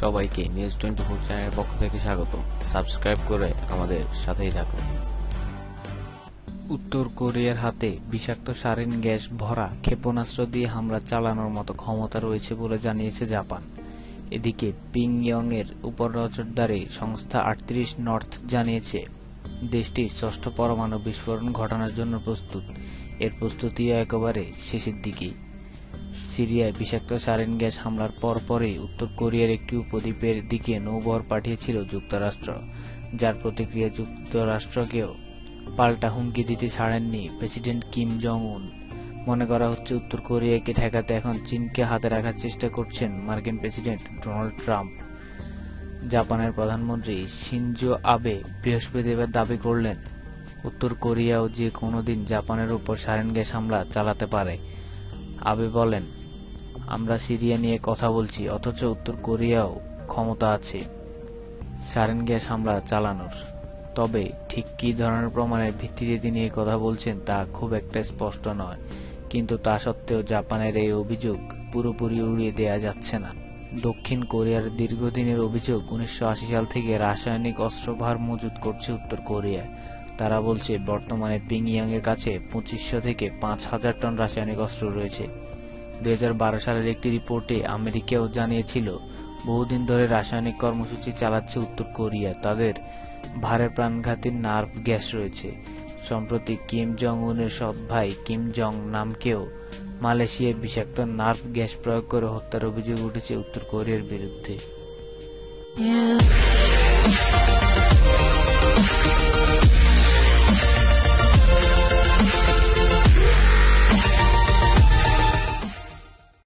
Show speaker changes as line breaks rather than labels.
সবাইকে news twenty four চ্যানেলের পক্ষ থেকে স্বাগত। সাবস্ক্রাইব করে আমাদের সাথেই থাকুন। উত্তর কোরিয়ার হাতে বিষাক্ত সারিন গ্যাস ভরা ক্ষেপণাস্ত্র দিয়ে হামলা চালানোর মতো ক্ষমতা রয়েছে বলে জানিয়েছে জাপান। এদিকে পিংইয়ং এর উপর নজরদারি সংস্থা আটত্রিশ নর্থ জানিয়েছে, দেশটি ষষ্ঠ পরমাণু বিস্ফোরণ ঘটানোর জন্য প্রস্তুত। এর প্রস্তুতিও একেবারে শেষের দিকেই। সিরিয়ায় বিষাক্ত সারেন গ্যাস হামলার পরপরই উত্তর কোরিয়ার একটি উপদ্বীপের দিকে নৌবহর পাঠিয়েছিল যুক্তরাষ্ট্র, যার প্রতিক্রিয়া যুক্তরাষ্ট্রকেও পাল্টা হুমকি দিতে ছাড়েননি প্রেসিডেন্ট কিম জং উন মনে করা হচ্ছে উত্তর কোরিয়াকে ঠেকাতে এখন চীনকে হাতে রাখার চেষ্টা করছেন মার্কিন প্রেসিডেন্ট ডোনাল্ড ট্রাম্প। জাপানের প্রধানমন্ত্রী শিনজো আবে বৃহস্পতিবার দাবি করলেন, উত্তর কোরিয়াও যে কোনো দিন জাপানের উপর সারেন গ্যাস হামলা চালাতে পারে। আবে বলেন, আমরা সিরিয়া নিয়ে কথা বলছি, অথচ উত্তর কোরিয়াও ক্ষমতা আছে। সারেন গ্যাস হামলা চালানোর। তবে ঠিক কী ধরনের প্রমাণের ভিত্তিতে তিনি এই কথা বলছেন তা খুব একটা স্পষ্ট নয়। কিন্তু তা সত্ত্বেও জাপানের এই অভিযোগ পুরোপুরি উড়িয়ে দেয়া যাচ্ছে না। দক্ষিণ কোরিয়ার দীর্ঘদিনের অভিযোগ উনিশশো আশি সাল থেকে রাসায়নিক অস্ত্রভার মজুত করছে উত্তর কোরিয়া তারা বলছে, বর্তমানে পিংইয়াং এর কাছে পঁচিশশো থেকে পাঁচ হাজার টন রাসায়নিক অস্ত্র রয়েছে। দু হাজার বারো সালের একটি রিপোর্টে আমেরিকাও জানিয়েছিল, বহুদিন ধরে রাসায়নিক কর্মসূচি চালাচ্ছে উত্তর কোরিয়া। তাদের ভারে প্রাণঘাতী নার্ভ গ্যাস রয়েছে। সম্প্রতি কিম জং উনের সৎ ভাই কিম জং নামকেও মালয়েশিয়ায় বিষাক্ত নার্ভ গ্যাস প্রয়োগ করে হত্যার অভিযোগ উঠেছে উত্তর কোরিয়ার বিরুদ্ধে।